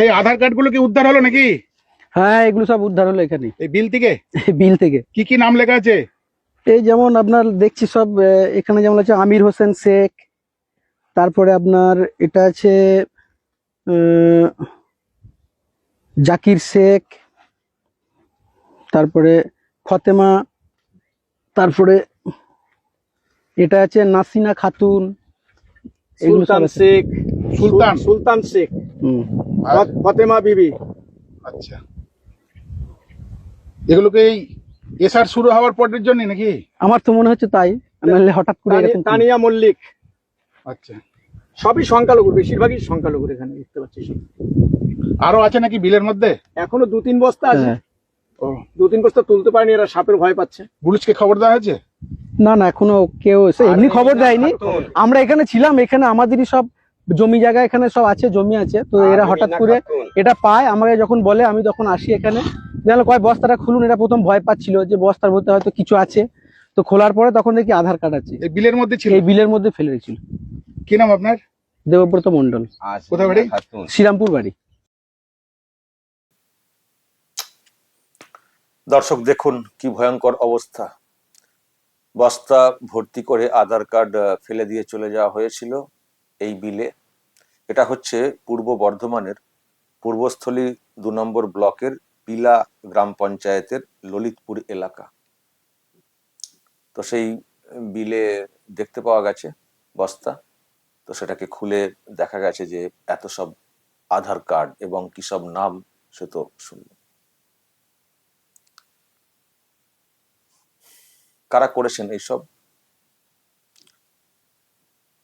এই আধার কার্ডগুলো কি উদ্ধার হলো নাকি? হ্যাঁ এগুলো সব উদ্ধার হলো এখানে। এই বিল থেকে? বিল থেকে। কি কি নাম লেখা আছে? এই যেমন আপনার দেখছি সব এখানে যেমন আছে আমির হোসেন শেখ তারপরে আপনার এটা আছে আহ, জাকির শেখ তারপরে ফতেমা তারপরে এটা আছে নাসিনা খাতুন সুলতান শেখ সুলতান। সুলতান শেখ। হুম। ফতেমা বিবি। আচ্ছা। এগুলোকে এই এসআর শুরু হওয়ার পরের জন্য নাকি? আমার তো মনে হচ্ছে তাই। নাহলে হঠাৎ করে তানিয়া মল্লিক। আচ্ছা। সবই সংখ্যালঘু বেশিরভাগই সংখ্যালঘু এখানে দেখতে পাচ্ছি আরও আছে নাকি বিলের মধ্যে? এখনও দু তিন বস্তা আছে। হ্যাঁ। ও দু তিন বস্তা তুলতে পারেনি এরা সাপের ভয় পাচ্ছে। পুলিশকে খবর দেওয়া হয়েছে? না না এখনও কেউ এমনি খবর দেয়নি। আমরা এখানে ছিলাম এখানে আমাদেরই সব জমি জায়গা এখানে সব আছে জমি আছে। তো এরা হঠাৎ করে এটা পায় আমাকে যখন বলে আমি তখন আসি এখানে। দেখল কয় বস্তাটা খুলুন এরা প্রথম ভয় পাচ্ছিল যে বস্তার মধ্যে হয়তো কিছু আছে। তো খোলার পরে তখন দেখি আধার কার্ড আছে। এই বিলের মধ্যে ছিল? এই বিলের মধ্যে ফেলে রেখেছিল কি নাম আপনার? দেবব্রত মন্ডল কোথায় বাড়ি? শ্রীরামপুর বাড়ি। দর্শক দেখুন কি ভয়ঙ্কর অবস্থা। বস্তা ভর্তি করে আধার কার্ড ফেলে দিয়ে চলে যাওয়া হয়েছিল এই বিলে। এটা হচ্ছে পূর্ব বর্ধমানের পূর্বস্থলী দু নম্বর ব্লকের পিলা গ্রাম পঞ্চায়েতের ললিতপুর এলাকা। তো সেই বিলে দেখতে পাওয়া গেছে বস্তা। তো সেটাকে খুলে দেখা গেছে যে এত সব আধার কার্ড এবং কি সব নাম সে তো শুনল। কারা করেছেন এইসব?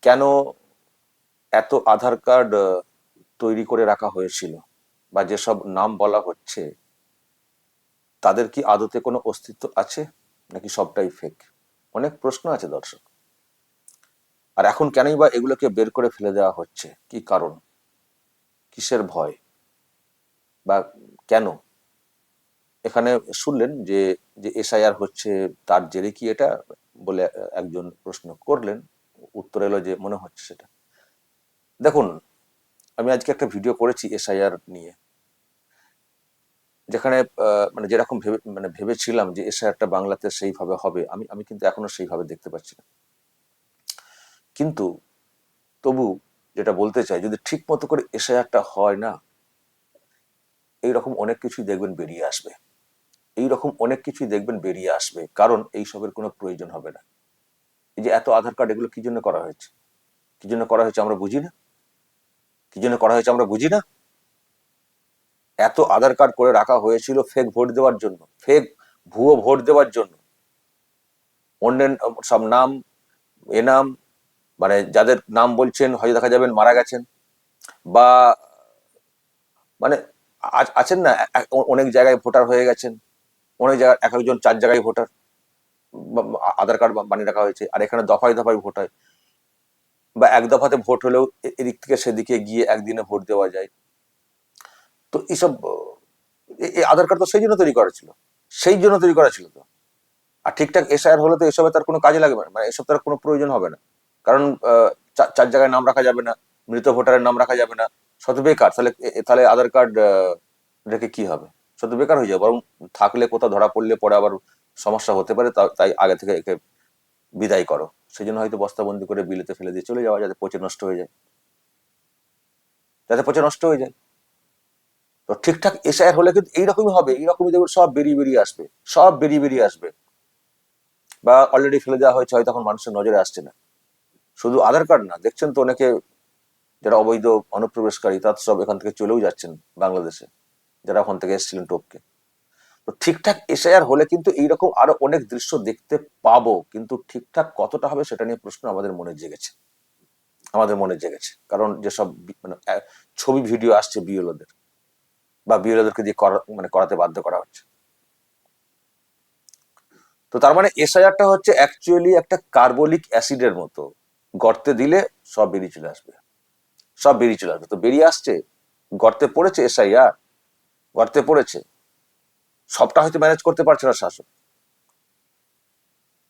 কেন এত আধার কার্ড তৈরি করে রাখা হয়েছিল বা যেসব নাম বলা হচ্ছে, তাদের কি আদতে কোনো অস্তিত্ব আছে? নাকি সবটাই ফেক অনেক প্রশ্ন আছে দর্শক। আর এখন কেনই বা এগুলোকে বের করে ফেলে দেওয়া হচ্ছে? কি কারণ? কিসের ভয়? বা কেন? এখানে শুনলেন যে যে এসআইআর হচ্ছে, তার জেরে কি এটা বলে একজন প্রশ্ন করলেন? উত্তর এলো যে মনে হচ্ছে সেটা। দেখুন, আমি আজকে একটা ভিডিও করেছি এসআইআর নিয়ে, যেখানে মানে যেরকম ভেবে মানে ভেবেছিলাম যে এসআইআরটা বাংলাতে সেইভাবে হবে, আমি আমি কিন্তু এখনও সেইভাবে দেখতে পাচ্ছি না। কিন্তু তবু যেটা বলতে চাই, যদি ঠিক মতো করে এসআইআরটা হয় না, এইরকম অনেক কিছুই দেখবেন বেরিয়ে আসবে। এই রকম অনেক কিছুই দেখবেন বেরিয়ে আসবে, কারণ এই সবের কোনো প্রয়োজন হবে না। এই যে এত আধার কার্ড এগুলো কি জন্য করা হয়েছে? কি জন্য করা হয়েছে আমরা বুঝি না কি জন্য করা হয়েছে আমরা বুঝি না? এত আধার কার্ড করে রাখা হয়েছিল ফেক ভোট দেওয়ার জন্য ফেক ভুয়ো ভোট দেওয়ার জন্য। অন্যের সব নাম, এ নাম মানে যাদের নাম বলছেন, হয়তো দেখা যাবেন মারা গেছেন। বা মানে আছেন না অনেক জায়গায় ভোটার হয়ে গেছেন, অনেক জায়গায় এক একজন, চার জায়গায় ভোটার আধার কার্ড বানিয়ে রাখা হয়েছে, আর এখানে দফায় দফায় ভোট হয়। বা এক দফাতে ভোট হলেও এদিক থেকে সেদিকে গিয়ে একদিনে ভোট দেওয়া যায়। তো এইসব আধার কার্ড তো সেই জন্য তৈরি করা ছিল। সেই জন্য তৈরি করা ছিল তো। আর ঠিকঠাক এসআইআর হলে তো এসবে তার কোনো কাজে লাগবে না। মানে এসব তার কোনো প্রয়োজন হবে না। কারণ চার জায়গায় নাম রাখা যাবে না, মৃত ভোটারের নাম রাখা যাবে না। শত বেকার তাহলে তাহলে আধার কার্ড রেখে কি হবে? শত বেকার হয়ে যাবে। বরং থাকলে কোথাও ধরা পড়লে পরে আবার সমস্যা হতে পারে তাই আগে থেকে একে বিদায় করো। সেই জন্য হয়তো বস্তাবন্দি করে বিলেতে ফেলে দিয়ে চলে যাওয়া যাতে পচে নষ্ট হয়ে যায়। যাতে পচে নষ্ট হয়ে যায়। তো ঠিকঠাক এসআইআর হলে কিন্তু এইরকমই হবে, এইরকমই দেখবে সব বেরিয়ে বেরিয়ে আসবে, সব বেরিয়ে বেরিয়ে আসবে। বা অলরেডি ফেলে দেওয়া হয়েছে, হয়তো এখন মানুষের নজরে আসছে না। শুধু আধার কার্ড না, দেখছেন তো অনেকে যারা অবৈধ, অনুপ্রবেশকারী, তারা সব এখান থেকে চলেও যাচ্ছেন বাংলাদেশে, যারা ওখান থেকে এসেছিলেন টপকে। তো ঠিকঠাক এসআইআর হলে কিন্তু এইরকম আরও অনেক দৃশ্য দেখতে পাবো, কিন্তু ঠিকঠাক কতটা হবে সেটা নিয়ে প্রশ্ন আমাদের মনে জেগেছে। আমাদের মনে জেগেছে। কারণ যেসব মানে ছবি ভিডিও আসছে বিএলওদের বা বিএলওদেরকে দিয়ে করা মানে করাতে বাধ্য করা হচ্ছে। তো তার মানে এসআইআরটা হচ্ছে অ্যাকচুয়ালি একটা কার্বলিক অ্যাসিডের মতো। গর্তে দিলে সব বেরিয়ে চলে আসবে। সব বেরিয়ে চলে আসবে। তো বেরিয়ে আসছে, গর্তে পড়েছে এসআইআর? গর্তে পড়েছে। সবটা হয়তো ম্যানেজ করতে পারছে না শাসক।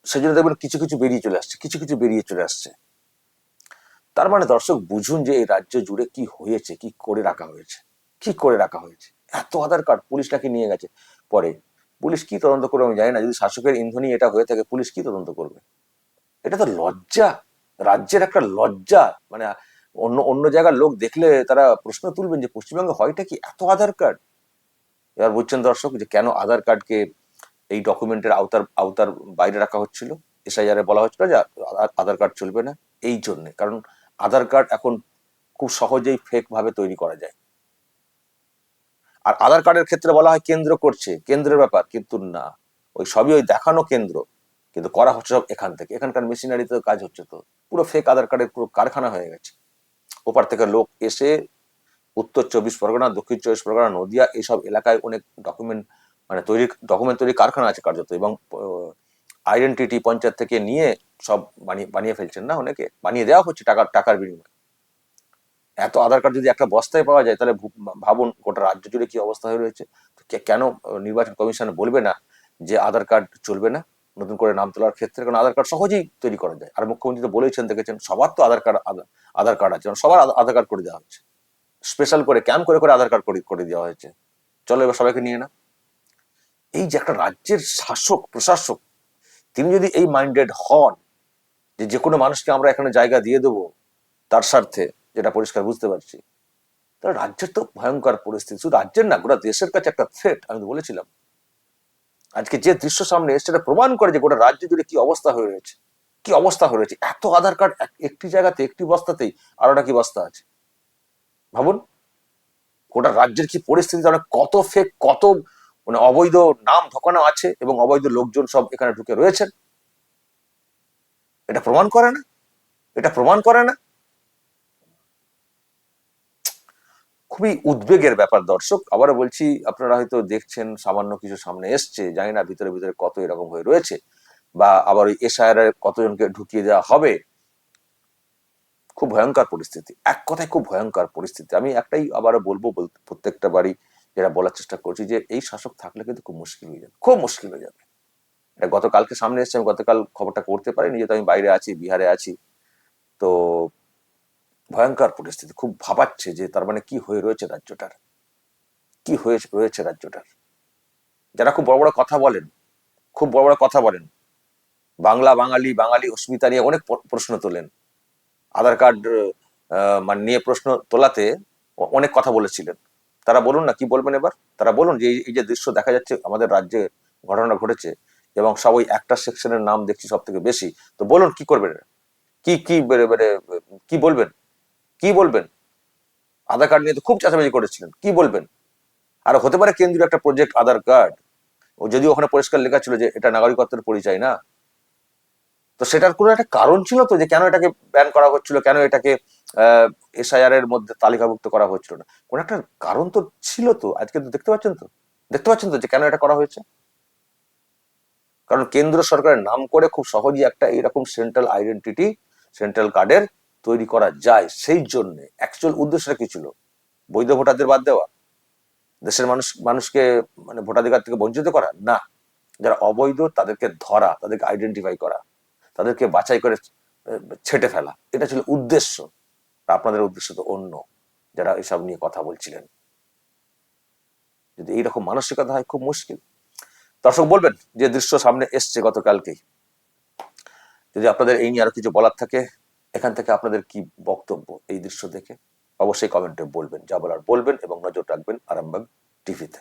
সেই জন্য দেখবেন কিছু কিছু বেরিয়ে চলে আসছে, কিছু কিছু বেরিয়ে চলে আসছে। তার মানে দর্শক, বুঝুন যে এই রাজ্য জুড়ে কি হয়েছে, কি করে রাখা হয়েছে, কি করে রাখা হয়েছে। এত আধার কার্ড পুলিশ নাকি নিয়ে গেছে। পরে, পুলিশ কি তদন্ত করবে আমি জানি না, যদি শাসকের ইন্ধনই এটা হয়ে থাকে, পুলিশ কি তদন্ত করবে? এটা তো লজ্জা। রাজ্যের একটা লজ্জা। মানে অন্য অন্য জায়গার লোক দেখলে তারা প্রশ্ন তুলবেন যে, পশ্চিমবঙ্গে হয়টা কি এত আধার কার্ড? এবার বুঝছেন দর্শক যে কেন আধার কার্ডকে এই ডকুমেন্টের আওতার আওতার বাইরে রাখা হচ্ছিল? এসআইআর বলা হচ্ছিল যে আধার কার্ড চলবে না। এই জন্যে। কারণ আধার কার্ড এখন খুব সহজেই ফেক ভাবে তৈরি করা যায়। আর আধার কার্ডের ক্ষেত্রে বলা হয় কেন্দ্র করছে। কেন্দ্রের ব্যাপার। কিন্তু না। ওই সবই ওই দেখানো কেন্দ্র। কিন্তু করা হচ্ছে সব এখান থেকে। এখানকার মেশিনারিতে কাজ হচ্ছে তো। পুরো ফেক আধার কার্ডের পুরো কারখানা হয়ে গেছে। ওপার থেকে লোক এসে উত্তর চব্বিশ পরগনা, দক্ষিণ চব্বিশ পরগনা, নদিয়া এইসব এলাকায় অনেক ডকুমেন্ট মানে তৈরি ডকুমেন্ট তৈরি কারখানা আছে কার্যত এবং আইডেন্টিটি পঞ্চায়েত থেকে নিয়ে সব বানিয়ে বানিয়ে ফেলছেন না অনেকে? বানিয়ে দেওয়া হচ্ছে টাকার টাকার বিনিময়ে। এত আধার কার্ড যদি একটা বস্তায় পাওয়া যায়, তাহলে ভাবুন গোটা রাজ্য জুড়ে কি অবস্থা হয়ে রয়েছে। কেন নির্বাচন কমিশন বলবে না যে আধার কার্ড চলবে না? নতুন করে নাম তোলার ক্ষেত্রে কারণ আধার কার্ড সহজেই তৈরি করা যায়। আর মুখ্যমন্ত্রী তো বলেছেন, দেখেছেন, সবার তো আধার কার্ড আধার কার্ড আছে, সবার আধা- আধার কার্ড করে দেওয়া হচ্ছে স্পেশাল করে ক্যাম্প করে করে আধার কার্ড করে দেওয়া হয়েছে। চলো এবার সবাইকে নিয়ে না এই যে একটা রাজ্যের শাসক, প্রশাসক, তিনি যদি এই মাইন্ডেড হন, যে যে কোনো মানুষকে আমরা এখানে জায়গা দিয়ে দেবো, তার স্বার্থে, যেটা পরিষ্কার বুঝতে পারছি, তাহলে রাজ্যের তো ভয়ঙ্কর পরিস্থিতি। শুধু রাজ্যের না, গোটা দেশের কাছে একটা থ্রেট আমি বলেছিলাম। আজকে যে দৃশ্য সামনে এসছে, সেটা প্রমাণ করে যে গোটা রাজ্য জুড়ে কি অবস্থা হয়ে রয়েছে। কি অবস্থা হয়ে রয়েছে। এত আধার কার্ড একটি জায়গাতে, একটি বস্তাতেই আরোটা কি বস্তা আছে। ভাবুন, গোটা রাজ্যের কি পরিস্থিতি, তাহলে কত ফেক কত মানে অবৈধ নাম ঢোকানো আছে এবং অবৈধ লোকজন সব এখানে ঢুকে রয়েছেন? এটা প্রমাণ করে না? এটা প্রমাণ করে না? খুবই উদ্বেগের ব্যাপার দর্শক। আবারও বলছি, আপনারা হয়তো দেখছেন, সামান্য কিছু সামনে এসছে, জানি না ভিতরে ভিতরে কত এরকম হয়ে রয়েছে বা আবার ওই এসআইআর কতজনকে ঢুকিয়ে দেওয়া হবে। খুব ভয়ঙ্কর পরিস্থিতি। এক কথায় খুব ভয়ঙ্কর পরিস্থিতি। আমি একটাই আবারও বলব, বল- প্রত্যেকটা বাড়ি যেটা বলার চেষ্টা করছি যে, এই শাসক থাকলে কিন্তু খুব মুশকিল হয়ে যাবে, খুব মুশকিল হয়ে যাবে। এটা গতকালকে সামনে এসছে, আমি গতকাল খবরটা করতে পারিনি, যেহেতু আমি বাইরে আছি, বিহারে আছি। তো ভয়ঙ্কর পরিস্থিতি, খুব ভাবাচ্ছে যে, তার মানে কি হয়ে রয়েছে রাজ্যটার? কি হয়ে রয়েছে রাজ্যটার? যারা খুব বড় বড় কথা বলেন, খুব বড় বড় কথা বলেন, বাংলা বাঙালি বাঙালি অস্মিতা নিয়ে অনেক প্রশ্ন তোলেন। আধার কার্ড মানে নিয়ে প্রশ্ন তোলাতে অনেক কথা বলেছিলেন। তারা বলুন না কি বলবেন এবার? তারা বলুন যে এই- যে দৃশ্য দেখা যাচ্ছে আমাদের রাজ্যে ঘটনা ঘটেছে এবং সব ওই একটা সেকশনের নাম দেখছি সব থেকে বেশি। তো বলুন কি করবেন? কি কি বেরে- কি বলবেন? কি বলবেন? আধার কার্ড নিয়ে তো খুব চাচাবাজি করেছিলেন, কি বলবেন? আর হতে পারে কেন্দ্রীয় একটা প্রজেক্ট আধার কার্ড, ও যদিও ওখানে পরিষ্কার লেখা ছিল যে এটা নাগরিকত্বের পরিচয় না তো সেটার কোনো একটা কারণ ছিল তো যে কেন এটাকে ব্যান করা হচ্ছিল? কেন এটাকে এসআইআর এর মধ্যে তালিকাভুক্ত করা হচ্ছিল না? কোন একটা কারণ তো ছিল তো। আজকে তো দেখতে পাচ্ছেন তো? দেখতে পাচ্ছেন তো যে কেন এটা করা হয়েছে? কারণ কেন্দ্র সরকারের নাম করে খুব সহজেই একটা এরকম সেন্ট্রাল আইডেন্টিটি সেন্ট্রাল কার্ডের তৈরি করা যায়। সেই জন্য অ্যাকচুয়াল উদ্দেশ্যটা কি ছিল? বৈধ ভোটারদের বাদ দেওয়া? দেশের মানুষ, মানুষকে মানে ভোটাধিকার থেকে বঞ্চিত করা? না। যারা অবৈধ তাদেরকে ধরা, তাদেরকে আইডেন্টিফাই করা। তাদেরকে বাছাই করে ছেটে ফেলা। এটা ছিল উদ্দেশ্য। আপনাদের উদ্দেশ্য তো অন্য, যারা এসব নিয়ে কথা বলছিলেন। যদি এইরকম মানসিকতা হয়, খুব মুশকিল। দর্শক বলবেন, যে দৃশ্য সামনে এসছে গতকালকেই। যদি আপনাদের এই নিয়ে আরও কিছু বলার থাকে, এখান থেকে আপনাদের কি বক্তব্য এই দৃশ্য দেখে? অবশ্যই কমেন্টে বলবেন, যা বলার বলবেন এবং নজর রাখবেন আরামবাগ টিভিতে।